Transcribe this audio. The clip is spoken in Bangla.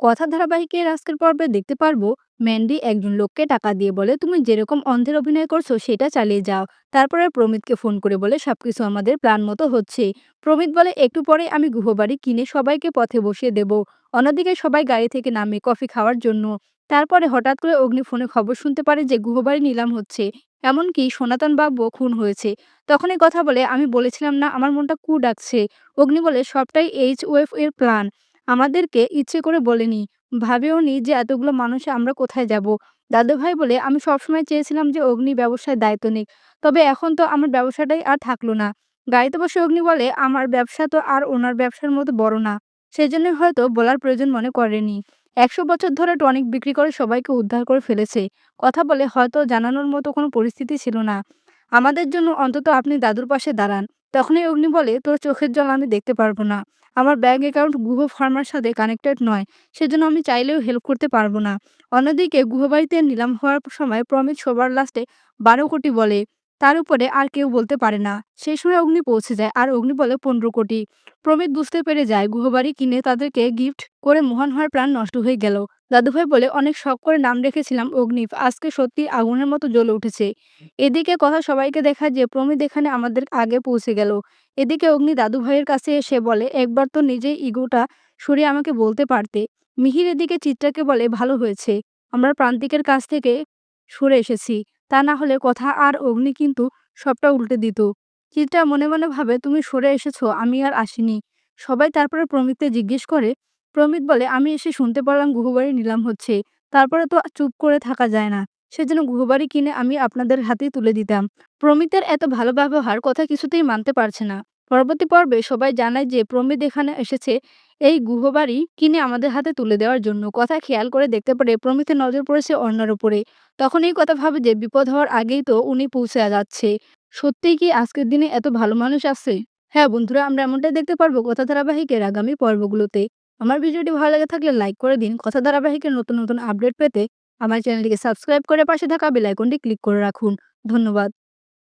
কথা ধারাবাহিকের আজকের পর্বে দেখতে পারব, ম্যান্ডি একজন লোককে টাকা দিয়ে বলে, তুমি যেরকম অন্ধের অভিনয় করছ, সেটা চালিয়ে যাও। তারপরে প্রমিতকে ফোন করে বলে, সবকিছু আমাদের প্ল্যান মতো হচ্ছে। প্রমিত বলে, একটু পরে আমি গুহবাড়ি কিনে সবাইকে পথে বসিয়ে দেব। অন্যদিকে সবাই গাড়ি থেকে নামে কফি খাওয়ার জন্য। তারপরে হঠাৎ করে অগ্নি ফোনে খবর শুনতে পারে যে গুহবাড়ি নিলাম হচ্ছে। এমনকি সনাতন বাবু খুন হয়েছে। তখনই কথা বলে, আমি বলেছিলাম না, আমার মনটা কু ডাকছে। অগ্নি বলে, সবটাই এইচ ওয়েফ এর প্ল্যান। আমাদেরকে ইচ্ছে করে বলেনি। ভাবেও নি যে এতগুলো মানুষে আমরা কোথায় যাব? দাদুভাই বলে, আমি সবসময় চেয়েছিলাম যে অগ্নি ব্যবসায় দায়িত্ব নিক, তবে এখন তো আমার ব্যবসাটাই আর থাকল না। গাড়িতে বসে অগ্নি বলে, আমার ব্যবসা তো আর ওনার ব্যবসার মতো বড় না। সেজন্য হয়তো বলার প্রয়োজন মনে করেনি। একশো বছর ধরে টনিক বিক্রি করে সবাইকে উদ্ধার করে ফেলেছে। কথা বলে হয়তো জানানোর মতো কোনো পরিস্থিতি ছিল না। আমাদের জন্য অন্তত আপনি দাদুর পাশে দাঁড়ান। তখনই অগ্নি বলে, তোর চোখের জল আমি দেখতে পারব না। আমার ব্যাঙ্ক অ্যাকাউন্ট গুহ ফার্মার সাথে কানেক্টেড নয়। সেজন্য আমি চাইলেও হেল্প করতে পারব না। অন্যদিকে গুহবাড়িতে নিলাম হওয়ার সময় প্রমিত সবার লাস্টে বারো কোটি বলে। তার উপরে আর কেউ বলতে পারে না। সেই সময় অগ্নি পৌঁছে যায় আর অগ্নি বলে পনেরো কোটি। প্রমিত বুঝতে পেরে যায়, গুহবাড়ি কিনে তাদেরকে গিফট করে মহান হওয়ার প্রাণ নষ্ট হয়ে গেল। দাদুভাই বলে, অনেক শখ করে নাম রেখেছিলাম অগ্নিফ আজকে সত্যি আগুনের মতো জ্বলে উঠেছে। এদিকে কথা সবাইকে দেখায় যে, প্রমিত এখানে আমাদের আগে পৌঁছে গেল। এদিকে অগ্নি দাদুভাইয়ের কাছে এসে বলে, একবার তো নিজেই ইগোটা সরিয়ে আমাকে বলতে পারতে। মিহির এদিকে চিত্রাকে বলে, ভালো হয়েছে। আমরা প্রান্তিকের কাছ থেকে সরে এসেছি। তা না হলে কথা আর অগ্নি কিন্তু সবটা উল্টে দিত। চিত্রা মনে মনে ভাবে, তুমি সরে এসেছ, আমি আর আসিনি। সবাই তারপরে প্রমিতকে জিজ্ঞেস করে, প্রমিত বলে, আমি এসে শুনতে পারলাম গুহবাড়ি নিলাম হচ্ছে। তারপরে তো চুপ করে থাকা যায় না। সেজন্য গুহবাড়ি কিনে আমি আপনাদের হাতেই তুলে দিতাম। প্রমিতের এত ভালো ব্যবহার কথা কিছুতেই মানতে পারছে না। পরবর্তী পর্বে সবাই জানায় যে প্রমিত এখানে এসেছে, এই গুহবাড়ি কিনে আমাদের হাতে তুলে দেওয়ার জন্য। কথা খেয়াল করে দেখতে পারে, প্রমিতের নজর পড়েছে অন্যের উপরে। তখন এই কথা ভাবে যে বিপদ হওয়ার আগেই তো উনি পৌঁছে যাচ্ছে। সত্যিই কি আজকের দিনে এত ভালো মানুষ আছে? হ্যাঁ বন্ধুরা, আমরা এমনটাই দেখতে পারব কথা ধারাবাহিকের আগামী পর্বগুলোতে। আমার ভিডিওটি ভালো লেগে থাকলে লাইক করে দিন। কথা ধারাবাহিকের নতুন নতুন আপডেট পেতে আমার চ্যানেলটিকে সাবস্ক্রাইব করে পাশে থাকা বেল আইকনটি ক্লিক করে রাখুন। ধন্যবাদ।